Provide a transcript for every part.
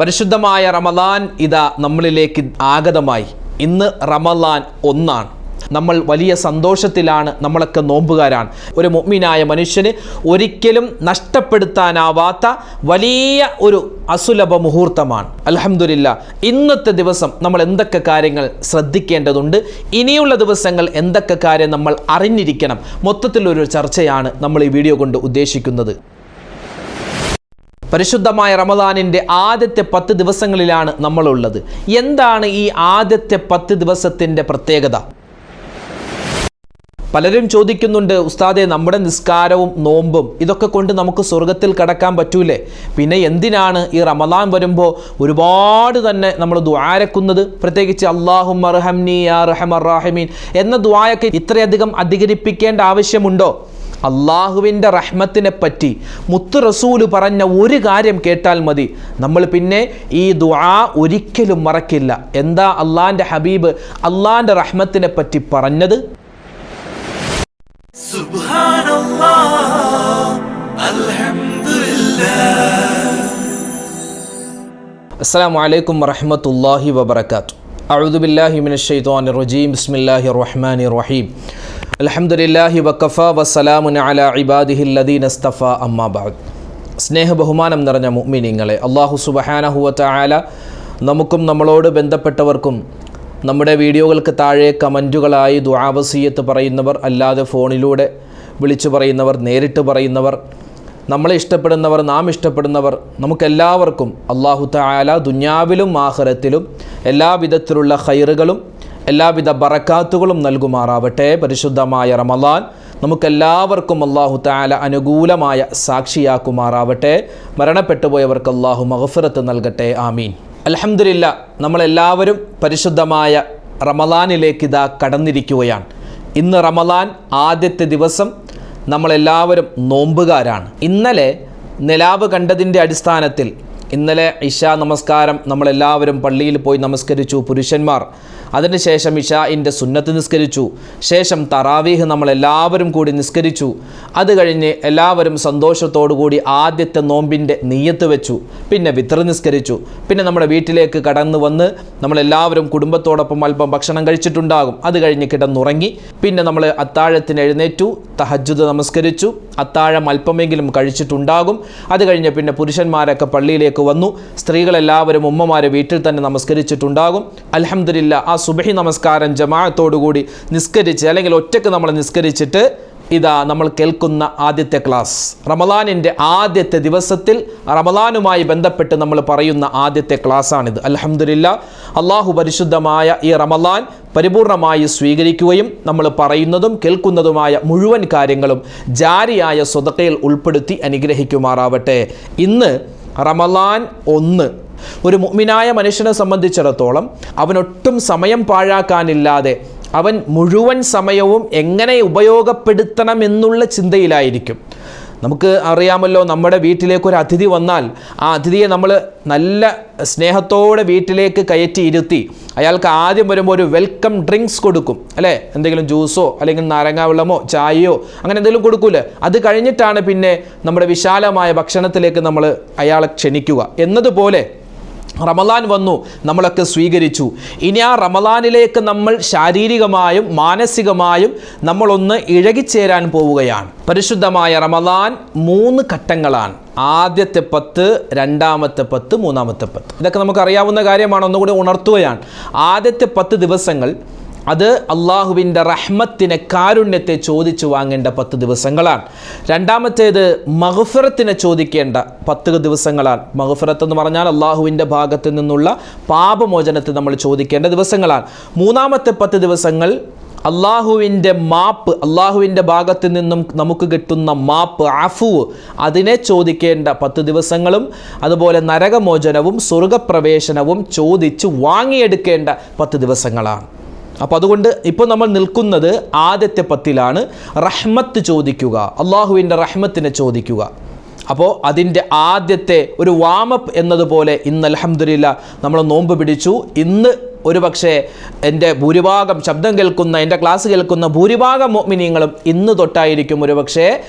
പരിശുദ്ധമായ റമദാൻ ഇതാ നമ്മളിലേക്ക് ആഗതമായി. ഇന്ന് റമദാൻ ഒന്നാണ്. നമ്മൾ വലിയ സന്തോഷത്തിലാണ് നമ്മളൊക്കെ നോമ്പുകാരാണ്. ഒരു മുഅ്മിനായ മനുഷ്യന് ഒരിക്കലും നഷ്ടപ്പെടുത്താനാവാത്ത വലിയ ഒരു അസുലഭ മുഹൂർത്തമാണ്. അൽഹംദുലില്ല ഇന്നത്തെ ദിവസം നമ്മൾ എന്തൊക്കെ കാര്യങ്ങൾ ശ്രദ്ധിക്കേണ്ടതുണ്ട്? ഇനിയുള്ള ദിവസങ്ങൾ എന്തൊക്കെ കാര്യം നമ്മൾ അറിഞ്ഞിരിക്കണം? മൊത്തത്തിലൊരു ചർച്ചയാണ് നമ്മൾ ഈ വീഡിയോ കൊണ്ട് ഉദ്ദേശിക്കുന്നത്. പരിശുദ്ധമായ റമദാനിന്റെ ആദ്യത്തെ പത്ത് ദിവസങ്ങളിലാണ് നമ്മളുള്ളത്. എന്താണ് ഈ ആദ്യത്തെ പത്ത് ദിവസത്തിന്റെ പ്രത്യേകത? പലരും ചോദിക്കുന്നുണ്ട് ഉസ്താദെ നമ്മുടെ നിസ്കാരവും നോമ്പും ഇതൊക്കെ കൊണ്ട് നമുക്ക് സ്വർഗത്തിൽ കടക്കാൻ പറ്റൂലേ? പിന്നെ എന്തിനാണ് ഈ റമദാൻ വരുമ്പോൾ ഒരുപാട് തന്നെ നമ്മൾ ദ്വാരക്കുന്നത് പ്രത്യേകിച്ച് അള്ളാഹും അർഹംനി യാ റഹമർ റാഹിമീൻ എന്ന ദ്വായൊക്കെ ഇത്രയധികം അധികരിപ്പിക്കേണ്ട ആവശ്യമുണ്ടോ? അള്ളാഹുവിന്റെ റഹ്മത്തിനെ പറ്റി മുത്ത് റസൂൽ പറഞ്ഞ ഒരു കാര്യം കേട്ടാൽ മതി. നമ്മൾ പിന്നെ ഈ ദുആ ഒരിക്കലും മറക്കില്ല. എന്താ അള്ളാന്റെ ഹബീബ് അള്ളാന്റെ റഹ്മത്തിനെ പറ്റി പറഞ്ഞത്? അലൈക്കും വലൈക്കും വറഹമത്തല്ലാഹി അഊദു അഴുദുബില്ലാഹിമിൻ മിനശ്ശൈത്വാനിർ റജീം. ബിസ്മില്ലാഹി റഹ്മാൻ റഹീം. അലഹമുല്ലാഹി വക്കഫ വസ്സലാമുൻ അല ഇബാദിഹില്ലദീൻ അസ്തഫ അമ്മാബാദ് സ്നേഹ ബഹുമാനം നിറഞ്ഞ മുഅ്മിനീങ്ങളെ അള്ളാഹു സുബഹാനഹുവത്ത ആല നമുക്കും നമ്മളോട് ബന്ധപ്പെട്ടവർക്കും നമ്മുടെ വീഡിയോകൾക്ക് താഴെ കമന്റുകളായി ദുആവസീയത്ത് പറയുന്നവർ അല്ലാതെ ഫോണിലൂടെ വിളിച്ചു പറയുന്നവർ നേരിട്ട് പറയുന്നവർ നമ്മളെ ഇഷ്ടപ്പെടുന്നവർ നാം ഇഷ്ടപ്പെടുന്നവർ നമുക്കെല്ലാവർക്കും അള്ളാഹു താല ദുന്യാവിലും ആഹ്റത്തിലും എല്ലാവിധത്തിലുള്ള ഹൈറുകളും എല്ലാവിധ ബറക്കാത്തുകളും നൽകുമാറാവട്ടെ. പരിശുദ്ധമായ റമലാൻ നമുക്കെല്ലാവർക്കും അള്ളാഹു താല അനുകൂലമായ സാക്ഷിയാക്കുമാറാവട്ടെ. മരണപ്പെട്ടുപോയവർക്ക് അള്ളാഹു മഹഫിറത്ത് നൽകട്ടെ. ആമീൻ. അലഹമില്ല നമ്മളെല്ലാവരും പരിശുദ്ധമായ റമലാനിലേക്ക് ഇതാ കടന്നിരിക്കുകയാണ്. ഇന്ന് റമലാൻ ആദ്യത്തെ ദിവസം നമ്മളെല്ലാവരും നോമ്പുകാരാണ്. ഇന്നലെ നിലാവ് കണ്ടതിന്റെ അടിസ്ഥാനത്തിൽ ഇന്നലെ ഇഷ നമസ്കാരം നമ്മളെല്ലാവരും പള്ളിയിൽ പോയി നമസ്കരിച്ചു പുരുഷന്മാർ. അതിനുശേഷം ഇഷായിന്റെ സുന്നത്ത് നിസ്കരിച്ചു. ശേഷം തറാവീഹ് നമ്മളെല്ലാവരും കൂടി നിസ്കരിച്ചു. അത് കഴിഞ്ഞ് എല്ലാവരും സന്തോഷത്തോടുകൂടി ആദ്യത്തെ നോമ്പിന്റെ നെയ്യത്ത് വെച്ചു. പിന്നെ വിത്ര നിസ്കരിച്ചു. പിന്നെ നമ്മുടെ വീട്ടിലേക്ക് കടന്നു വന്ന് നമ്മളെല്ലാവരും കുടുംബത്തോടൊപ്പം അല്പം ഭക്ഷണം കഴിച്ചിട്ടുണ്ടാകും. അത് കഴിഞ്ഞ് കിടന്നുറങ്ങി. പിന്നെ നമ്മൾ അത്താഴത്തിന് എഴുന്നേറ്റു. തഹജ്ജുദ് നമസ്കരിച്ചു. അത്താഴം അല്പമെങ്കിലും കഴിച്ചിട്ടുണ്ടാകും. അത് കഴിഞ്ഞ് പിന്നെ പുരുഷന്മാരൊക്കെ പള്ളിയിലേക്ക് വന്നു. സ്ത്രീകളെല്ലാവരും ഉമ്മമാരെ വീട്ടിൽ തന്നെ നമസ്കരിച്ചിട്ടുണ്ടാകും. അലഹമില്ല ആ സുബഹി നമസ്കാരം ജമാഅത്തോടുകൂടി നിസ്കരിച്ച് അല്ലെങ്കിൽ ഒറ്റയ്ക്ക് നമ്മൾ നിസ്കരിച്ചിട്ട് ഇതാ നമ്മൾ കേൾക്കുന്ന ആദ്യത്തെ ക്ലാസ്. റമദാനിന്റെ ആദ്യത്തെ ദിവസത്തിൽ റമദാനുമായി ബന്ധപ്പെട്ട് നമ്മൾ പറയുന്ന ആദ്യത്തെ ക്ലാസ്സാണിത്. അലഹമില്ല അള്ളാഹു പരിശുദ്ധമായ ഈ റമദാൻ പരിപൂർണമായി സ്വീകരിക്കുകയും നമ്മൾ പറയുന്നതും കേൾക്കുന്നതുമായ മുഴുവൻ കാര്യങ്ങളും ജാരിയായ സ്വതക്കയിൽ ഉൾപ്പെടുത്തി അനുഗ്രഹിക്കുമാറാവട്ടെ. ഇന്ന് റമദാൻ ഒന്ന്. ഒരു മുഅ്മിനായ മനുഷ്യനെ സംബന്ധിച്ചിടത്തോളം അവനൊട്ടും സമയം പാഴാക്കാനില്ലാതെ അവൻ മുഴുവൻ സമയവും എങ്ങനെ ഉപയോഗപ്പെടുത്തണമെന്നുള്ള ചിന്തയിലായിരിക്കും. നമുക്ക് അറിയാമല്ലോ നമ്മുടെ വീട്ടിലേക്ക് ഒരു അതിഥി വന്നാൽ ആ അതിഥിയെ നമ്മൾ നല്ല സ്നേഹത്തോടെ വീട്ടിലേക്ക് കയറ്റി ഇരുത്തി. അയാൾക്ക് ആദ്യം വരുമ്പോൾ ഒരു വെൽക്കം ഡ്രിങ്ക്സ് കൊടുക്കും. അല്ലേ? എന്തെങ്കിലും ജ്യൂസോ അല്ലെങ്കിൽ നാരങ്ങാ വെള്ളമോ ചായയോ അങ്ങനെ എന്തെങ്കിലും കൊടുക്കൂലേ അത് കഴിഞ്ഞിട്ടാണ് പിന്നെ നമ്മുടെ വിശാലമായ ഭക്ഷണത്തിലേക്ക് നമ്മൾ അയാളെ ക്ഷണിക്കുക. എന്നതുപോലെ റമദാൻ വന്നു നമ്മളൊക്കെ സ്വീകരിച്ചു. ഇനി ആ റമദാനിലേക്ക് നമ്മൾ ശാരീരികമായും മാനസികമായും നമ്മളൊന്ന് ഇഴകിച്ചേരാൻ പോവുകയാണ്. പരിശുദ്ധമായ റമദാൻ മൂന്ന് ഘട്ടങ്ങളാണ്. ആദ്യത്തെ പത്ത് രണ്ടാമത്തെ പത്ത് മൂന്നാമത്തെ പത്ത്. ഇതൊക്കെ നമുക്ക് അറിയാവുന്ന കാര്യമാണ് ഒന്നുകൂടി ഉണർത്തുകയാണ്. ആദ്യത്തെ പത്ത് ദിവസങ്ങൾ അത് അള്ളാഹുവിന്റെ റഹ്മത്തിനെ കാരുണ്യത്തെ ചോദിച്ചു വാങ്ങേണ്ട പത്ത് ദിവസങ്ങളാണ്. രണ്ടാമത്തേത് മഹഫിറത്തിനെ ചോദിക്കേണ്ട പത്ത് ദിവസങ്ങളാണ്. മഹഫിറത്ത് എന്ന് പറഞ്ഞാൽ അള്ളാഹുവിന്റെ ഭാഗത്ത് നിന്നുള്ള പാപമോചനത്തെ നമ്മൾ ചോദിക്കേണ്ട ദിവസങ്ങളാണ്. മൂന്നാമത്തെ പത്ത് ദിവസങ്ങൾ അള്ളാഹുവിന്റെ മാപ്പ് അള്ളാഹുവിന്റെ ഭാഗത്ത് നിന്നും നമുക്ക് കിട്ടുന്ന മാപ്പ് അഫുവ് അതിനെ ചോദിക്കേണ്ട പത്ത് ദിവസങ്ങളും അതുപോലെ നരകമോചനവും സ്വർഗപ്രവേശനവും ചോദിച്ച് വാങ്ങിയെടുക്കേണ്ട പത്ത് ദിവസങ്ങളാണ്. അപ്പോൾ അതുകൊണ്ട് ഇപ്പോൾ നമ്മൾ നിൽക്കുന്നത് ആദ്യത്തെ പത്തിലാണ് റഹ്മത്ത് ചോദിക്കുക അള്ളാഹുവിന്റെ റഹ്മത്തിനെ ചോദിക്കുക. അപ്പോൾ അതിന്റെ ആദ്യത്തെ ഒരു വാമപ്പ് എന്നതുപോലെ ഇന്ന് അലഹമ്മദില്ല നമ്മൾ നോമ്പ് പിടിച്ചു. ഇന്ന് ഒരുപക്ഷെ എന്റെ ഭൂരിഭാഗം ശബ്ദം കേൾക്കുന്ന എന്റെ ക്ലാസ് കേൾക്കുന്ന ഭൂരിഭാഗം മോമിനിയങ്ങളും ഇന്ന് തൊട്ടായിരിക്കും ഒരുപക്ഷെ പക്ഷേ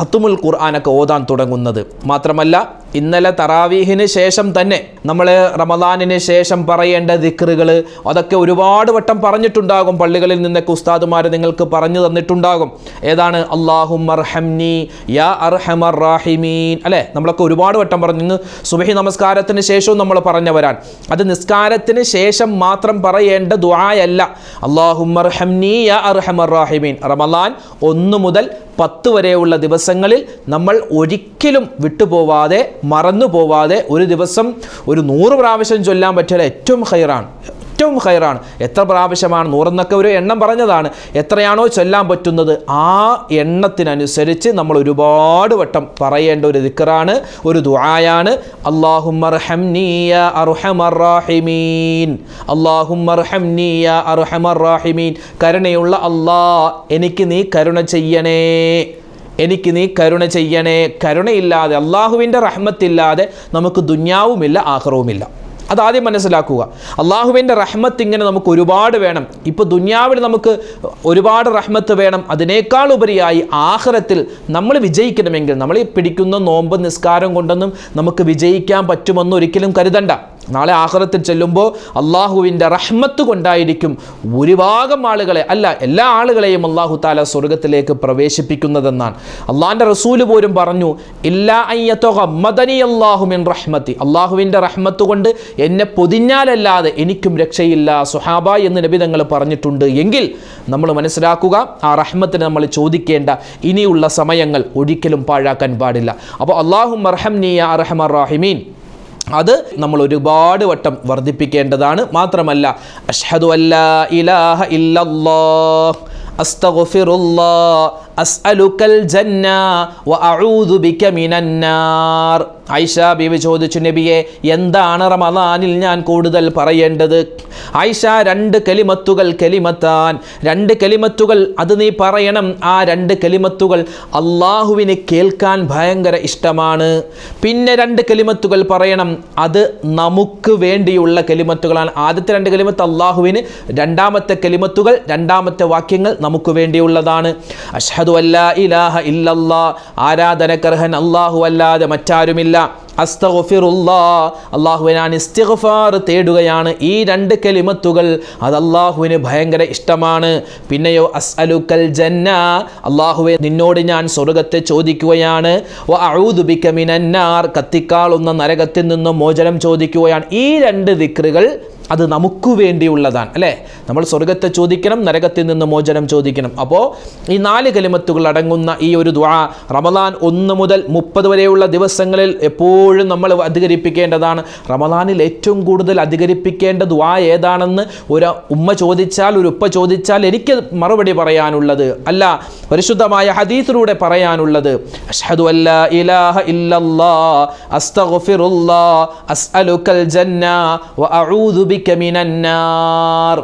ഖത്തുമുൽ ഖുർആാനൊക്കെ ഓതാൻ തുടങ്ങുന്നത്. മാത്രമല്ല ഇന്നലെ തറാവീഹിന് ശേഷം തന്നെ നമ്മൾ റമദാനിന് ശേഷം പറയേണ്ട ദിക്റുകൾ അതൊക്കെ ഒരുപാട് വട്ടം പറഞ്ഞിട്ടുണ്ടാകും. പള്ളികളിൽ നിന്നൊക്കെ ഉസ്താദുമാർ നിങ്ങൾക്ക് പറഞ്ഞു തന്നിട്ടുണ്ടാകും. ഏതാണ്? അള്ളാഹു യാ അർഹമർ റാഹിമീൻ. അല്ലേ? നമ്മളൊക്കെ ഒരുപാട് വട്ടം പറഞ്ഞു. ഇന്ന് സുബഹി നമസ്കാരത്തിന് ശേഷവും നമ്മൾ പറഞ്ഞവരാൻ അത് നിസ്കാരത്തിന് ശേഷം മാത്രം പറയേണ്ട ദുആയല്ല. അള്ളാഹും റമലാൻ ഒന്ന് മുതൽ പത്ത് വരെയുള്ള ദിവസങ്ങളിൽ നമ്മൾ ഒരിക്കലും വിട്ടുപോവാതെ മറന്നു പോവാതെ ഒരു ദിവസം ഒരു നൂറ് പ്രാവശ്യം ചൊല്ലാൻ പറ്റിയാൽ ഏറ്റവും ഹൈറാണ് ഏറ്റവും ഹൈറാണ് എത്ര പ്രാവശ്യമാണ് നൂറെന്നൊക്കെ ഒരു എണ്ണം പറഞ്ഞതാണ്. എത്രയാണോ ചൊല്ലാൻ പറ്റുന്നത് ആ എണ്ണത്തിനനുസരിച്ച് നമ്മൾ ഒരുപാട് വട്ടം പറയേണ്ട ഒരു ദിക്കറാണ് ഒരു ദുആയാണ്. അള്ളാഹുമർഹംനിയ അർഹമറാഹിമീൻ അർഹമർ അർഹമറാഹിമീൻ കരുണയുള്ള അള്ളാ എനിക്ക് നീ കരുണ ചെയ്യണേ. എനിക്ക് നീ കരുണ ചെയ്യണേ. കരുണയില്ലാതെ അള്ളാഹുവിന്റെ റഹ്മത്തില്ലാതെ നമുക്ക് ദുന്യാവുമില്ല ആഹ്റവുമില്ല അതാദ്യം മനസ്സിലാക്കുക. അള്ളാഹുവിന്റെ റഹ്മത്ത് ഇങ്ങനെ നമുക്ക് ഒരുപാട് വേണം. ഇപ്പോൾ ദുന്യാവിൽ നമുക്ക് ഒരുപാട് റഹ്മത്ത് വേണം. അതിനേക്കാൾ ഉപരിയായി ആഹ്റത്തിൽ നമ്മൾ വിജയിക്കണമെങ്കിൽ നമ്മൾ പിടിക്കുന്ന നോമ്പ് നിസ്കാരം കൊണ്ടൊന്നും നമുക്ക് വിജയിക്കാൻ പറ്റുമെന്ന് ഒരിക്കലും കരുതണ്ട. നാളെ ആഹ്റത്തിൽ ചെല്ലുമ്പോൾ അള്ളാഹുവിന്റെ റഹ്മത്ത് കൊണ്ടായിരിക്കും ഒരു ഭാഗം ആളുകളെ അല്ല എല്ലാ ആളുകളെയും അള്ളാഹു താല സ്വർഗത്തിലേക്ക് പ്രവേശിപ്പിക്കുന്നതെന്നാണ്. അള്ളാഹിന്റെ റസൂൽ പോലും പറഞ്ഞു ഇല്ലാ അയ്യത്തൊക മദനി അള്ളാഹുമിൻ റഹ്മത്തി. അള്ളാഹുവിന്റെ റഹ്മത്ത് കൊണ്ട് എന്നെ പൊതിഞ്ഞാലല്ലാതെ എനിക്കും രക്ഷയില്ല സുഹാബ എന്ന് നബി തങ്ങൾ പറഞ്ഞിട്ടുണ്ട്. എങ്കിൽ നമ്മൾ മനസ്സിലാക്കുക ആ റഹ്മത്തിന് നമ്മൾ ചോദിക്കേണ്ട ഇനിയുള്ള സമയങ്ങൾ ഒരിക്കലും പാഴാക്കാൻ പാടില്ല. അപ്പോൾ അള്ളാഹു മർഹം നീയ അറഹമർ റാഹിമീൻ. അത് നമ്മൾ ഒരുപാട് വട്ടം വർദ്ധിപ്പിക്കേണ്ടതാണ്. മാത്രമല്ല അഷ്ഹദു ഇലാഹ ഇല്ലല്ലാഹ് അസ്തഗ്ഫിറുല്ലാഹ് അസ്അലുക്കൽ ജന്ന വ അഊദു ബിക മിനന്നാർ ആയിഷ ബീവി ചോദിച്ചു നബിയെ എന്താണ് റമദാനിൽ ഞാൻ കൂടുതൽ പറയേണ്ടത്? ഐഷ രണ്ട് കലിമത്തുകൾ കലിമത്താൻ രണ്ട് കലിമത്തുകൾ അത് നീ പറയണം ആ രണ്ട് കലിമത്തുകൾ അള്ളാഹുവിന് കേൾക്കാൻ ഭയങ്കര ഇഷ്ടമാണ്. പിന്നെ രണ്ട് കലിമത്തുകൾ പറയണം അത് നമുക്ക് വേണ്ടിയുള്ള കലിമത്തുകളാണ്. ആദ്യത്തെ രണ്ട് കലിമത്ത് അള്ളാഹുവിന് രണ്ടാമത്തെ കലിമത്തുകൾ രണ്ടാമത്തെ വാക്യങ്ങൾ നമുക്ക് വേണ്ടിയുള്ളതാണ്. അഷ്ഹദു അല്ലാ ഇലാഹ ഇല്ലല്ലാ ആരാധനക്കർഹൻ അള്ളാഹു അല്ലാതെ മറ്റാരുമില്ല. അസ്തഗ്ഫിറുല്ലാ. അള്ളാഹുവെ ഞാൻ തേടുകയാണ്. ഈ രണ്ട് കലിമത്തുകൾ അത് അള്ളാഹുവിന് ഭയങ്കര ഇഷ്ടമാണ്. പിന്നെയോ അസ് അലുക്കൽ ജന്ന. അള്ളാഹുവെ നിന്നോട് ഞാൻ സ്വർഗത്തെ ചോദിക്കുകയാണ്. മിനന്നാർ. കത്തിക്കാളുന്ന നരകത്തിൽ നിന്നും മോചനം ചോദിക്കുകയാണ്. ഈ രണ്ട് ദിക്റുകൾ അത് നമുക്ക് വേണ്ടിയുള്ളതാണ് അല്ലേ? നമ്മൾ സ്വർഗത്തെ ചോദിക്കണം നരകത്തിൽ നിന്ന് മോചനം ചോദിക്കണം. അപ്പോൾ ഈ നാല് കലിമത്തുകൾ അടങ്ങുന്ന ഈ ഒരു ദ്വാ റമദാൻ ഒന്ന് മുതൽ മുപ്പത് വരെയുള്ള ദിവസങ്ങളിൽ എപ്പോഴും നമ്മൾ അധികരിപ്പിക്കേണ്ടതാണ്. റമദാനിൽ ഏറ്റവും കൂടുതൽ അധികരിപ്പിക്കേണ്ട ദ്വാ ഏതാണെന്ന് ഒരു ഉമ്മ ചോദിച്ചാൽ ഒരു ഉപ്പ ചോദിച്ചാൽ എനിക്ക് മറുപടി പറയാനുള്ളത് അല്ല പരിശുദ്ധമായ ഹദീസിലൂടെ പറയാനുള്ളത്. അഷ്ഹദു അല്ലാ ഇലാഹ ഇല്ലല്ലാ അസ്അലുക്കൽ ജന്ന മിനന്നാർ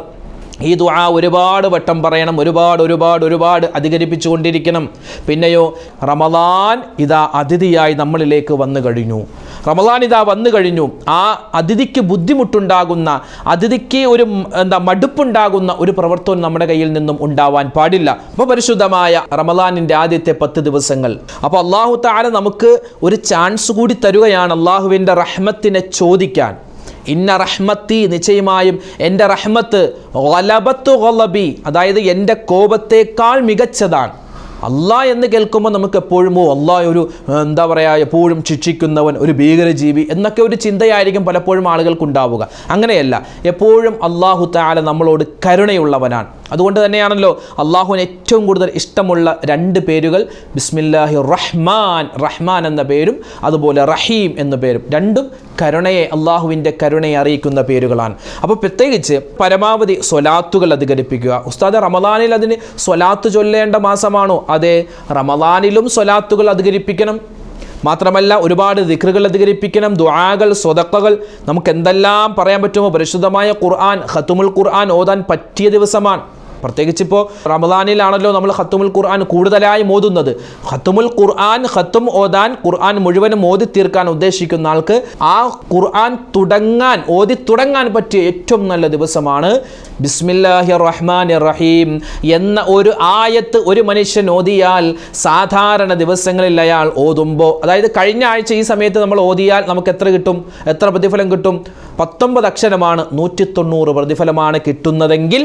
ഈ ദുആ ഒരുപാട് വട്ടം പറയണം ഒരുപാട് ഒരുപാട് ഒരുപാട് അധികരിപ്പിച്ചു കൊണ്ടിരിക്കണം പിന്നെയോ റമദാൻ ഇതാ അതിഥിയായി നമ്മളിലേക്ക് വന്നു കഴിഞ്ഞു. റമദാൻ ഇതാ വന്നു കഴിഞ്ഞു. ആ അതിഥിക്ക് ബുദ്ധിമുട്ടുണ്ടാകുന്ന അതിഥിക്ക് ഒരു എന്താ മടുപ്പുണ്ടാകുന്ന ഒരു പ്രവർത്തനം നമ്മുടെ കയ്യിൽ നിന്നും ഉണ്ടാവാൻ പാടില്ല. അപ്പോൾ പരിശുദ്ധമായ റമദാനിന്റെ ആദ്യത്തെ പത്ത് ദിവസങ്ങൾ. അപ്പോൾ അള്ളാഹു താല നമുക്ക് ഒരു ചാൻസ് കൂടി തരുകയാണ് അള്ളാഹുവിന്റെ റഹ്മത്തിനെ ചോദിക്കാൻ. ഇന്ന റഹ്മത്തി നിശ്ചയമായും എന്റെ റഹ്മത്ത് ഗലബത്തു ഗലബി അതായത് എന്റെ കോപത്തേക്കാൾ മികച്ചതാണ്. അള്ളാ എന്ന് കേൾക്കുമ്പോൾ നമുക്ക് എപ്പോഴും ഓ അള്ളാ ഒരു എന്താ പറയുക എപ്പോഴും ശിക്ഷിക്കുന്നവൻ ഒരു ഭീകരജീവി എന്നൊക്കെ ഒരു ചിന്തയായിരിക്കും പലപ്പോഴും ആളുകൾക്ക് ഉണ്ടാവുക അങ്ങനെയല്ല എപ്പോഴും അള്ളാഹു താല നമ്മളോട് കരുണയുള്ളവനാണ്. അതുകൊണ്ട് തന്നെയാണല്ലോ അള്ളാഹുവിന് ഏറ്റവും കൂടുതൽ ഇഷ്ടമുള്ള രണ്ട് പേരുകൾ ബിസ്മില്ലാഹി റഹ്മാൻ റഹ്മാൻ എന്ന പേരും അതുപോലെ റഹീം എന്ന പേരും. രണ്ടും കരുണയെ അള്ളാഹുവിന്റെ കരുണയെ അറിയിക്കുന്ന പേരുകളാണ്. അപ്പോൾ പ്രത്യേകിച്ച് പരമാവധി സ്വലാത്തുകൾ അധികരിപ്പിക്കുക. ഉസ്താദ് റമദാനിൽ അതിന് സ്വലാത്ത് ചൊല്ലേണ്ട മാസമാണോ? അതെ റമദാനിലും സ്വലാത്തുകൾ അധികരിപ്പിക്കണം. മാത്രമല്ല ഒരുപാട് ദിക്റുകൾ അധികരിപ്പിക്കണം ദുആകൾ സ്വതക്കകൾ നമുക്ക് എന്തെല്ലാം പറയാൻ പറ്റുമോ? പരിശുദ്ധമായ ഖുർആൻ ഖത്തുമുൽ ഖുർആൻ ഓതാൻ പറ്റിയ ദിവസമാണ്. പ്രത്യേകിച്ച് ഇപ്പോൾ റമദാനിലാണല്ലോ നമ്മൾ ഖത്തുമുൽ ഖുർആൻ കൂടുതലായി മോതുന്നത്. ഖത്തുമുൽ ഖുർആൻ ഖത്തും ഓതാൻ ഖുർആൻ മുഴുവനും ഓതി തീർക്കാൻ ഉദ്ദേശിക്കുന്ന ആൾക്ക് ആ ഖുർആൻ തുടങ്ങാൻ ഓതി തുടങ്ങാൻ പറ്റിയ ഏറ്റവും നല്ല ദിവസമാണ് ബിസ്മില്ലാഹി റഹ്മാൻ റഹീം എന്ന ഒരു ആയത്ത് ഒരു മനുഷ്യൻ ഓതിയാൽ സാധാരണ ദിവസങ്ങളിൽ അയാൾ ഓതുമ്പോൾ അതായത് കഴിഞ്ഞ ആഴ്ച ഈ സമയത്ത് നമ്മൾ ഓതിയാൽ നമുക്ക് എത്ര കിട്ടും? എത്ര പ്രതിഫലം കിട്ടും? പത്തൊമ്പത് അക്ഷരമാണ് നൂറ്റി തൊണ്ണൂറ് പ്രതിഫലമാണ് കിട്ടുന്നതെങ്കിൽ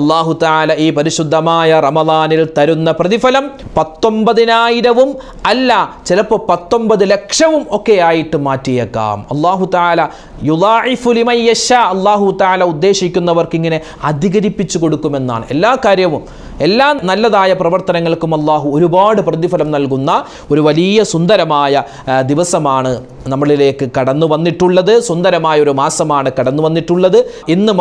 അള്ളാഹു താല ഈ പരിശുദ്ധമായ റമദാനിൽ തരുന്ന പ്രതിഫലം പത്തൊമ്പതിനായിരവും അല്ല ചിലപ്പോൾ പത്തൊമ്പത് ലക്ഷവും ഒക്കെ ആയിട്ട് മാറ്റിയേക്കാം. അള്ളാഹു താല യുലാഇഫുലിമയ്യഷ അള്ളാഹു താല ഉദ്ദേശിക്കുന്നവർക്ക് ഇങ്ങനെ അധികരിപ്പിച്ചു കൊടുക്കുമെന്നാണ്. എല്ലാ കാര്യവും എല്ലാ നല്ലതായ പ്രവർത്തനങ്ങൾക്കും അള്ളാഹു ഒരുപാട് പ്രതിഫലം നൽകുന്ന ഒരു വലിയ സുന്ദരമായ ദിവസമാണ് നമ്മളിലേക്ക് കടന്നു വന്നിട്ടുള്ളത്. സുന്ദരമായ ഒരു മാസമാണ് കടന്നു വന്നിട്ടുള്ളത്. ഇന്ന്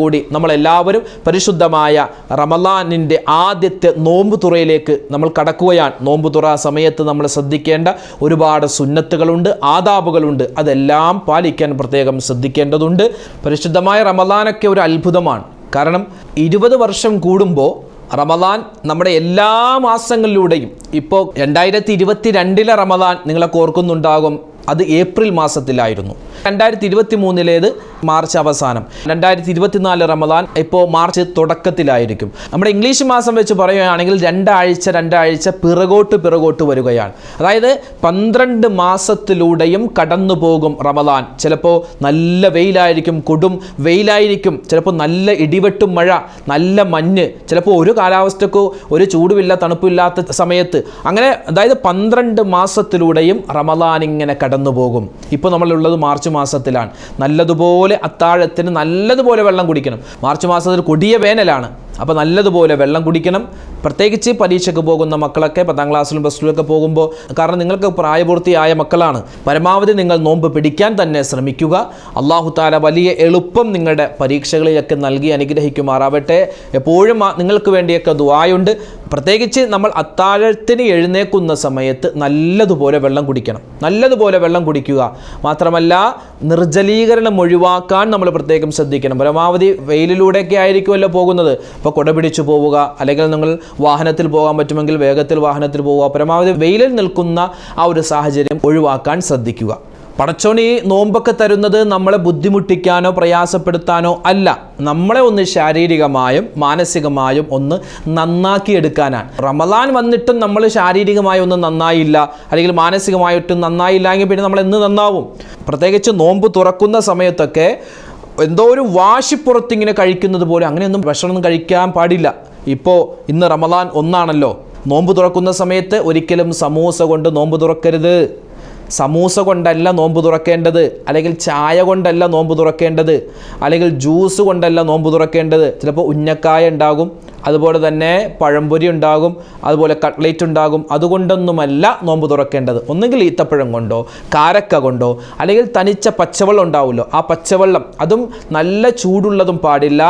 കൂടി നമ്മളെല്ലാവരും പരിശുദ്ധമായ റമലാനിന്റെ ആദ്യത്തെ നോമ്പ് തുറയിലേക്ക് നമ്മൾ കടക്കുകയാണ്. നോമ്പ് തുറ സമയത്ത് നമ്മൾ ശ്രദ്ധിക്കേണ്ട ഒരുപാട് സുന്നത്തുകളുണ്ട് ആദാബുകളുണ്ട്. അതെല്ലാം പാലിക്കാൻ പ്രത്യേകം ശ്രദ്ധിക്കേണ്ടതുണ്ട്. പരിശുദ്ധമായ റമലാനൊക്കെ ഒരു അത്ഭുതമാണ്. കാരണം ഇരുപത് വർഷം കൂടുമ്പോൾ റമദാൻ നമ്മുടെ എല്ലാ മാസങ്ങളിലൂടെയും. ഇപ്പോൾ രണ്ടായിരത്തി ഇരുപത്തി രണ്ടിലെ റമദാൻ നിങ്ങളെ ഓർക്കുന്നുണ്ടാകും. അത് ഏപ്രിൽ മാസത്തിലായിരുന്നു. രണ്ടായിരത്തി ഇരുപത്തി മൂന്നിലേത് മാർച്ച് അവസാനം. രണ്ടായിരത്തി ഇരുപത്തിനാല് റമദാൻ ഇപ്പോൾ മാർച്ച് തുടക്കത്തിലായിരിക്കും. നമ്മുടെ ഇംഗ്ലീഷ് മാസം വെച്ച് പറയുകയാണെങ്കിൽ രണ്ടാഴ്ച രണ്ടാഴ്ച പിറകോട്ട് പിറകോട്ട് വരികയാണ്. അതായത് പന്ത്രണ്ട് മാസത്തിലൂടെയും കടന്നു പോകും റമദാൻ. ചിലപ്പോൾ നല്ല വെയിലായിരിക്കും കൊടും വെയിലായിരിക്കും. ചിലപ്പോൾ നല്ല ഇടിവെട്ടും മഴ നല്ല മഞ്ഞ്. ചിലപ്പോൾ ഒരു കാലാവസ്ഥക്കോ ഒരു ചൂടുമില്ല തണുപ്പില്ലാത്ത സമയത്ത്. അങ്ങനെ അതായത് പന്ത്രണ്ട് മാസത്തിലൂടെയും റമദാൻ ഇങ്ങനെ പോകും ഇപ്പോൾ നമ്മളുള്ളത് മാർച്ച് മാസത്തിലാണ്. നല്ലതുപോലെ അത്താഴത്തിന് നല്ലതുപോലെ വെള്ളം കുടിക്കണം. മാർച്ച് മാസത്തിൽ കൊടിയ വേനലാണ്. അപ്പോൾ നല്ലതുപോലെ വെള്ളം കുടിക്കണം. പ്രത്യേകിച്ച് പരീക്ഷയ്ക്ക് പോകുന്ന മക്കളൊക്കെ പത്താം ക്ലാസ്സിലും പ്ലസ് ടുവിലൊക്കെ പോകുമ്പോൾ കാരണം നിങ്ങൾക്ക് പ്രായപൂർത്തിയായ മക്കളാണ്. പരമാവധി നിങ്ങൾ നോമ്പ് പിടിക്കാൻ തന്നെ ശ്രമിക്കുക. അള്ളാഹു താല വലിയ എളുപ്പം നിങ്ങളുടെ പരീക്ഷകളിലൊക്കെ നൽകി അനുഗ്രഹിക്കുമാറാവട്ടെ. എപ്പോഴും നിങ്ങൾക്ക് വേണ്ടിയൊക്കെ ദുവായുണ്ട് പ്രത്യേകിച്ച് നമ്മൾ അത്താഴത്തിന് എഴുന്നേക്കുന്ന സമയത്ത് നല്ലതുപോലെ വെള്ളം കുടിക്കണം. നല്ലതുപോലെ വെള്ളം കുടിക്കുക. മാത്രമല്ല നിർജലീകരണം ഒഴിവാക്കാൻ നമ്മൾ പ്രത്യേകം ശ്രദ്ധിക്കണം. പരമാവധി വെയിലിലൂടെയൊക്കെ ആയിരിക്കുമല്ലോ പോകുന്നത്. ഇപ്പോൾ കുട പിടിച്ചു പോവുക അല്ലെങ്കിൽ നിങ്ങൾ വാഹനത്തിൽ പോകാൻ പറ്റുമെങ്കിൽ വേഗത്തിൽ വാഹനത്തിൽ പോവുക പരമാവധി വെയിലിൽ നിൽക്കുന്ന ആ ഒരു സാഹചര്യം ഒഴിവാക്കാൻ ശ്രദ്ധിക്കുക. പടച്ചോണി നോമ്പൊക്കെ തരുന്നത് നമ്മളെ ബുദ്ധിമുട്ടിക്കാനോ പ്രയാസപ്പെടുത്താനോ അല്ല. നമ്മളെ ഒന്ന് ശാരീരികമായും മാനസികമായും ഒന്ന് നന്നാക്കിയെടുക്കാനാണ്. റമദാൻ വന്നിട്ടും നമ്മൾ ശാരീരികമായി ഒന്ന് നന്നായില്ല അല്ലെങ്കിൽ മാനസികമായിട്ടും നന്നായില്ല എങ്കിൽ പിന്നെ നമ്മൾ എന്ന് നന്നാവും? പ്രത്യേകിച്ച് നോമ്പ് തുറക്കുന്ന സമയത്തൊക്കെ എന്തോ ഒരു വാശിപ്പുറത്ത് ഇങ്ങനെ കഴിക്കുന്നത് പോലെ അങ്ങനെയൊന്നും ഭക്ഷണം കഴിക്കാൻ പാടില്ല. ഇപ്പോൾ ഇന്ന് റമദാൻ ഒന്നാണല്ലോ. നോമ്പ് തുറക്കുന്ന സമയത്ത് ഒരിക്കലും സമൂസ കൊണ്ട് നോമ്പ് തുറക്കരുത്. സമൂസ കൊണ്ടല്ല നോമ്പ് തുറക്കേണ്ടത്. അല്ലെങ്കിൽ ചായ കൊണ്ടല്ല നോമ്പ് തുറക്കേണ്ടത്. അല്ലെങ്കിൽ ജ്യൂസ് കൊണ്ടല്ല നോമ്പ് തുറക്കേണ്ടത്. ചിലപ്പോൾ ഉന്നക്കായ ഉണ്ടാകും. അതുപോലെ തന്നെ പഴംപൊരി ഉണ്ടാകും അതുപോലെ കട്ട്ലേറ്റ് ഉണ്ടാകും. അതുകൊണ്ടൊന്നുമല്ല നോമ്പ് തുറക്കേണ്ടത്. ഒന്നുകിൽ ഈത്തപ്പഴം കൊണ്ടോ കാരക്ക കൊണ്ടോ അല്ലെങ്കിൽ തനിച്ച പച്ചവെള്ളം ഉണ്ടാവുമല്ലോ ആ പച്ചവെള്ളം അതും നല്ല ചൂടുള്ളതും പാടില്ല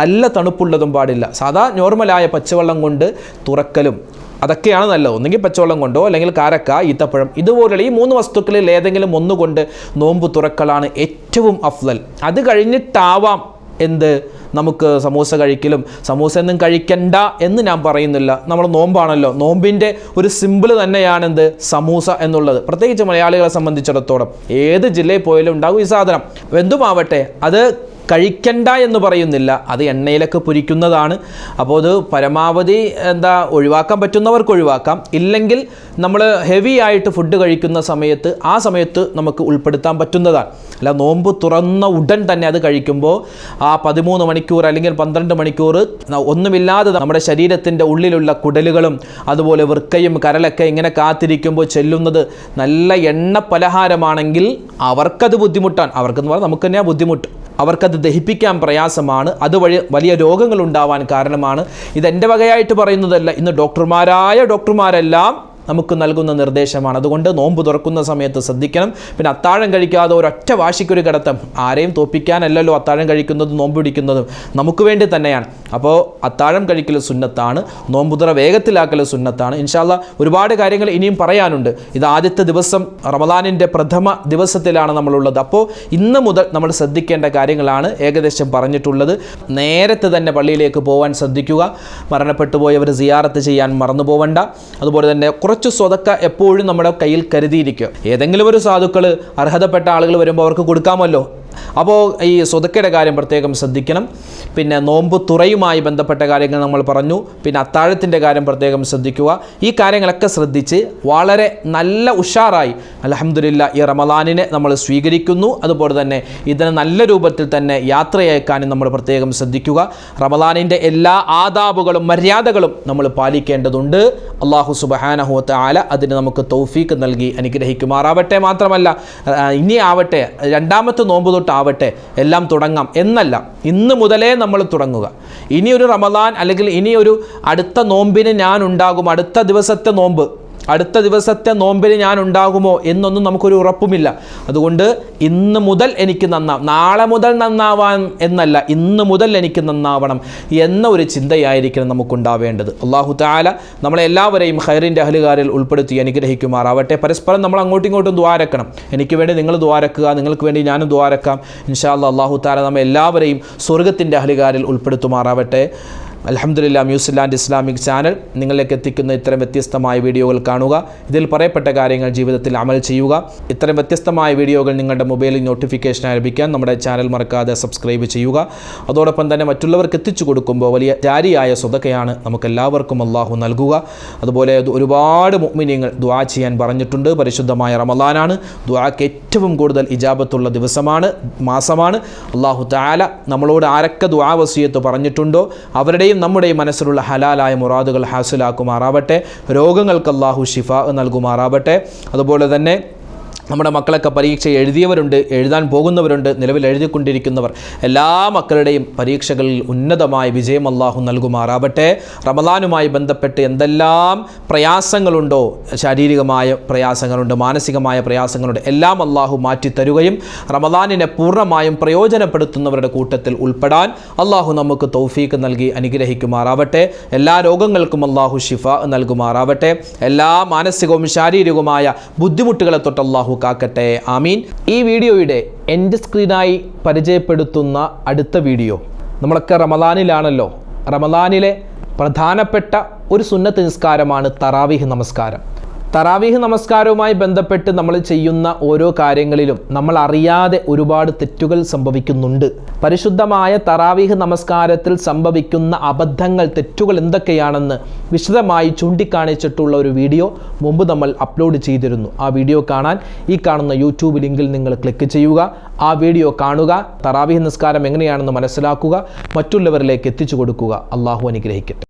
നല്ല തണുപ്പുള്ളതും പാടില്ല. സാധാ നോർമലായ പച്ചവെള്ളം കൊണ്ട് തുറക്കലും അതൊക്കെയാണ് നല്ലത്. ഒന്നെങ്കിൽ പച്ചവെള്ളം കൊണ്ടോ അല്ലെങ്കിൽ കാരക്ക ഈത്തപ്പഴം ഇതുപോലുള്ള ഈ മൂന്ന് വസ്തുക്കളിൽ ഏതെങ്കിലും ഒന്നുകൊണ്ട് നോമ്പ് തുറക്കലാണ് ഏറ്റവും അഫ്ലൽ അത് കഴിഞ്ഞിട്ടാവാം. എന്ത്? നമുക്ക് സമൂസ കഴിക്കലും സമൂസ ഒന്നും കഴിക്കണ്ട എന്ന് ഞാൻ പറയുന്നില്ല. നമ്മൾ നോമ്പാണല്ലോ. നോമ്പിന്റെ ഒരു സിമ്പിൾ തന്നെയാണെന്ത്? സമൂസ എന്നുള്ളത്. പ്രത്യേകിച്ച് മലയാളികളെ സംബന്ധിച്ചിടത്തോളം. ഏത് ജില്ലയിൽ പോയാലും ഉണ്ടാകും ഈ സാധനം. എന്തുമാവട്ടെ അത് കഴിക്കണ്ട എന്ന് പറയുന്നില്ല. അത് എണ്ണയിലൊക്കെ പൊരിക്കുന്നതാണ്. അപ്പോൾ അത് പരമാവധി എന്താ ഒഴിവാക്കാൻ പറ്റുന്നവർക്ക് ഒഴിവാക്കാം. ഇല്ലെങ്കിൽ നമ്മൾ ഹെവി ആയിട്ട് ഫുഡ് കഴിക്കുന്ന സമയത്ത് ആ സമയത്ത് നമുക്ക് ഉൾപ്പെടുത്താൻ പറ്റുന്നതാണ്. അല്ല നോമ്പ് തുറന്ന ഉടൻ തന്നെ അത് കഴിക്കുമ്പോൾ ആ പതിമൂന്ന് മണിക്കൂർ അല്ലെങ്കിൽ പന്ത്രണ്ട് മണിക്കൂർ ഒന്നുമില്ലാതെ നമ്മുടെ ശരീരത്തിന്റെ ഉള്ളിലുള്ള കുടലുകളും അതുപോലെ വൃക്കയും കരലൊക്കെ ഇങ്ങനെ കാത്തിരിക്കുമ്പോൾ ചെല്ലുന്നത് നല്ല എണ്ണ പലഹാരമാണെങ്കിൽ അവർക്കത് ബുദ്ധിമുട്ടാണ്. അവർക്കെന്ന് പറഞ്ഞാൽ നമുക്ക് തന്നെയാണ് ബുദ്ധിമുട്ട്. അവർക്കത് ദഹിപ്പിക്കാൻ പ്രയാസമാണ്. അതുവഴി വലിയ രോഗങ്ങൾ ഉണ്ടാവാൻ കാരണമാണ്. ഇതെന്റെ വകയായിട്ട് പറയുന്നതല്ല ഇന്ന് ഡോക്ടർമാരായ ഡോക്ടർമാരെല്ലാം നമുക്ക് നൽകുന്ന നിർദ്ദേശമാണ്. അതുകൊണ്ട് നോമ്പ് തുറക്കുന്ന സമയത്ത് ശ്രദ്ധിക്കണം. പിന്നെ അത്താഴം കഴിക്കാതെ ഒരൊറ്റ വാശിക്കൊരു കിടത്തം ആരെയും തോപ്പിക്കാനല്ലല്ലോ അത്താഴം കഴിക്കുന്നതും നോമ്പ് പിടിക്കുന്നതും. നമുക്ക് വേണ്ടി തന്നെയാണ്. അപ്പോൾ അത്താഴം കഴിക്കൽ സുന്നത്താണ്. നോമ്പുതുറ വേഗത്തിലാക്കൽ സുന്നത്താണ്. ഇൻഷാല്ല ഒരുപാട് കാര്യങ്ങൾ ഇനിയും പറയാനുണ്ട്. ഇത് ആദ്യത്തെ ദിവസം റമദാനിന്റെ പ്രഥമ ദിവസത്തിലാണ് നമ്മളുള്ളത്. അപ്പോൾ ഇന്ന് മുതൽ നമ്മൾ ശ്രദ്ധിക്കേണ്ട കാര്യങ്ങളാണ് ഏകദേശം പറഞ്ഞിട്ടുള്ളത്. നേരത്തെ തന്നെ പള്ളിയിലേക്ക് പോകാൻ ശ്രദ്ധിക്കുക. മരണപ്പെട്ടു പോയവർ സിയാറത്ത് ചെയ്യാൻ മറന്നു പോവണ്ട അതുപോലെ തന്നെ കുറച്ച് സ്വതക്ക എപ്പോഴും നമ്മുടെ കയ്യിൽ കരുതിയിരിക്കുക ഏതെങ്കിലും ഒരു സാധുക്കൾ അർഹതപ്പെട്ട ആളുകൾ വരുമ്പോൾ അവർക്ക് കൊടുക്കാമല്ലോ. അപ്പോൾ ഈ സ്വതക്കയുടെ കാര്യം പ്രത്യേകം ശ്രദ്ധിക്കണം. പിന്നെ നോമ്പ് തുറയുമായി ബന്ധപ്പെട്ട കാര്യങ്ങൾ നമ്മൾ പറഞ്ഞു. പിന്നെ അത്താഴത്തിന്റെ കാര്യം പ്രത്യേകം ശ്രദ്ധിക്കുക. ഈ കാര്യങ്ങളൊക്കെ ശ്രദ്ധിച്ച് വളരെ നല്ല ഉഷാറായി അലഹമില്ല ഈ റമദാനിനെ നമ്മൾ സ്വീകരിക്കുന്നു. അതുപോലെ തന്നെ ഇതിനെ നല്ല രൂപത്തിൽ തന്നെ യാത്രയയക്കാനും നമ്മൾ പ്രത്യേകം ശ്രദ്ധിക്കുക. റമദാനിന്റെ എല്ലാ ആദാബുകളും മര്യാദകളും നമ്മൾ പാലിക്കേണ്ടതുണ്ട്. അള്ളാഹു സുബഹാനഹുവത്ത് ആല അതിന് നമുക്ക് തൗഫീക്ക് നൽകി അനുഗ്രഹിക്കുമാറാവട്ടെ. മാത്രമല്ല ഇനി ആവട്ടെ രണ്ടാമത്തെ നോമ്പ് തൊട്ടാവട്ടെ എല്ലാം തുടങ്ങാം എന്നല്ല. ഇന്ന് മുതലേ നമ്മൾ തുടങ്ങുക. ഇനിയൊരു റമദാൻ അല്ലെങ്കിൽ ഇനിയൊരു അടുത്ത നോമ്പിന് ഞാൻ ഉണ്ടാകും അടുത്ത ദിവസത്തെ നോമ്പ്. അടുത്ത ദിവസത്തെ നോമ്പിന് ഞാൻ ഉണ്ടാകുമോ എന്നൊന്നും നമുക്കൊരു ഉറപ്പുമില്ല. അതുകൊണ്ട് ഇന്ന് മുതൽ എനിക്ക് നന്നാവും നാളെ മുതൽ നന്നാവാൻ എന്നല്ല ഇന്ന് മുതൽ എനിക്ക് നന്നാവണം എന്ന ഒരു ചിന്തയായിരിക്കണം നമുക്കുണ്ടാവേണ്ടത്. അള്ളാഹു താല നമ്മളെ എല്ലാവരെയും ഹൈറിന്റെ അഹലുകാരിൽ ഉൾപ്പെടുത്തി അനുഗ്രഹിക്കുമാറാവട്ടെ. പരസ്പരം നമ്മൾ അങ്ങോട്ടും ഇങ്ങോട്ടും ദ്വാരക്കണം എനിക്ക് വേണ്ടി നിങ്ങൾ ദ്വാരക്കുക നിങ്ങൾക്ക് വേണ്ടി ഞാനും ദ്വാരക്കാം ഇൻഷാ അള്ളാഹു താല നമ്മെ എല്ലാവരെയും സ്വർഗത്തിന്റെ അഹലുകാരിൽ ഉൾപ്പെടുത്തുമാറാവട്ടെ. അലഹമുല്ല ന്യൂസിലാൻഡ് ഇസ്ലാമിക് ചാനൽ നിങ്ങളിലേക്ക് എത്തിക്കുന്ന ഇത്തരം വ്യത്യസ്തമായ വീഡിയോകൾ കാണുക. ഇതിൽ പറയപ്പെട്ട കാര്യങ്ങൾ ജീവിതത്തിൽ അമൽ ചെയ്യുക. ഇത്തരം വ്യത്യസ്തമായ വീഡിയോകൾ നിങ്ങളുടെ മൊബൈലിൽ നോട്ടിഫിക്കേഷനായി ലഭിക്കാൻ നമ്മുടെ ചാനൽ മറക്കാതെ സബ്സ്ക്രൈബ് ചെയ്യുക. അതോടൊപ്പം തന്നെ മറ്റുള്ളവർക്ക് എത്തിച്ചു കൊടുക്കുമ്പോൾ വലിയ ജാരിയായ സ്വതക്കയാണ് നമുക്കെല്ലാവർക്കും അള്ളാഹു നൽകുക. അതുപോലെ അത് ഒരുപാട് മുഅ്മിനീങ്ങൾ ദ്വാ ചെയ്യാൻ പറഞ്ഞിട്ടുണ്ട്. പരിശുദ്ധമായ റമദാനാണ്. ദ്വാക്ക് ഏറ്റവും കൂടുതൽ ഇജാബത്തുള്ള ദിവസമാണ് മാസമാണ്. അള്ളാഹു താല നമ്മളോട് ആരൊക്കെ ദുആ വസീയത്ത് പറഞ്ഞിട്ടുണ്ടോ അവരുടെയും നമ്മുടെയും മനസ്സിലുള്ള ഹലാലായ മുറാദുകൾ ഹാസിലാക്കുമാറാവട്ടെ. രോഗങ്ങൾക്ക് അള്ളാഹു ഷിഫ നൽകുമാറാവട്ടെ. അതുപോലെ തന്നെ നമ്മുടെ മക്കളൊക്കെ പരീക്ഷ എഴുതിയവരുണ്ട് എഴുതാൻ പോകുന്നവരുണ്ട് നിലവിൽ എഴുതിക്കൊണ്ടിരിക്കുന്നവർ. എല്ലാ മക്കളുടെയും പരീക്ഷകളിൽ ഉന്നതമായ വിജയം അള്ളാഹു നൽകുമാറാവട്ടെ. റമദാനുമായി ബന്ധപ്പെട്ട് എന്തെല്ലാം പ്രയാസങ്ങളുണ്ടോ ശാരീരികമായ പ്രയാസങ്ങളുണ്ട് മാനസികമായ പ്രയാസങ്ങളുണ്ട് എല്ലാം അള്ളാഹു മാറ്റിത്തരുകയും റമദാനിനെ പൂർണമായും പ്രയോജനപ്പെടുത്തുന്നവരുടെ കൂട്ടത്തിൽ ഉൾപ്പെടാൻ അള്ളാഹു നമുക്ക് തൗഫീക്ക് നൽകി അനുഗ്രഹിക്കുമാറാവട്ടെ. എല്ലാ രോഗങ്ങൾക്കും അള്ളാഹു ഷിഫ നൽകുമാറാവട്ടെ. എല്ലാ മാനസികവും ശാരീരികവുമായ ബുദ്ധിമുട്ടുകളെ തൊട്ട് അള്ളാഹു കാക്കട്ടെ ആമീൻ ഈ വീഡിയോയുടെ എന്റെ സ്ക്രീനായി പരിചയപ്പെടുത്തുന്ന അടുത്ത വീഡിയോ. നമ്മളൊക്കെ റമദാനിലാണല്ലോ. റമദാനിലെ പ്രധാനപ്പെട്ട ഒരു സുന്നത്ത് നിസ്കാരമാണ് തറാവിഹ് നമസ്കാരം. തറാവീഹ് നമസ്കാരവുമായി ബന്ധപ്പെട്ട് നമ്മൾ ചെയ്യുന്ന ഓരോ കാര്യങ്ങളിലും നമ്മൾ അറിയാതെ ഒരുപാട് തെറ്റുകൾ സംഭവിക്കുന്നുണ്ട്. പരിശുദ്ധമായ തറാവീഹ് നമസ്കാരത്തിൽ സംഭവിക്കുന്ന അബദ്ധങ്ങൾ തെറ്റുകൾ എന്തൊക്കെയാണെന്ന് വിശദമായി ചൂണ്ടിക്കാണിച്ചിട്ടുള്ള ഒരു വീഡിയോ മുമ്പ് നമ്മൾ അപ്ലോഡ് ചെയ്തിരുന്നു. ആ വീഡിയോ കാണാൻ ഈ കാണുന്ന യൂട്യൂബ് ലിങ്കിൽ നിങ്ങൾ ക്ലിക്ക് ചെയ്യുക. ആ വീഡിയോ കാണുക. തറാവീഹ് നിസ്കാരം എങ്ങനെയാണെന്ന് മനസ്സിലാക്കുക. മറ്റുള്ളവരിലേക്ക് എത്തിച്ചു കൊടുക്കുക. അള്ളാഹു അനുഗ്രഹിക്കട്ടെ.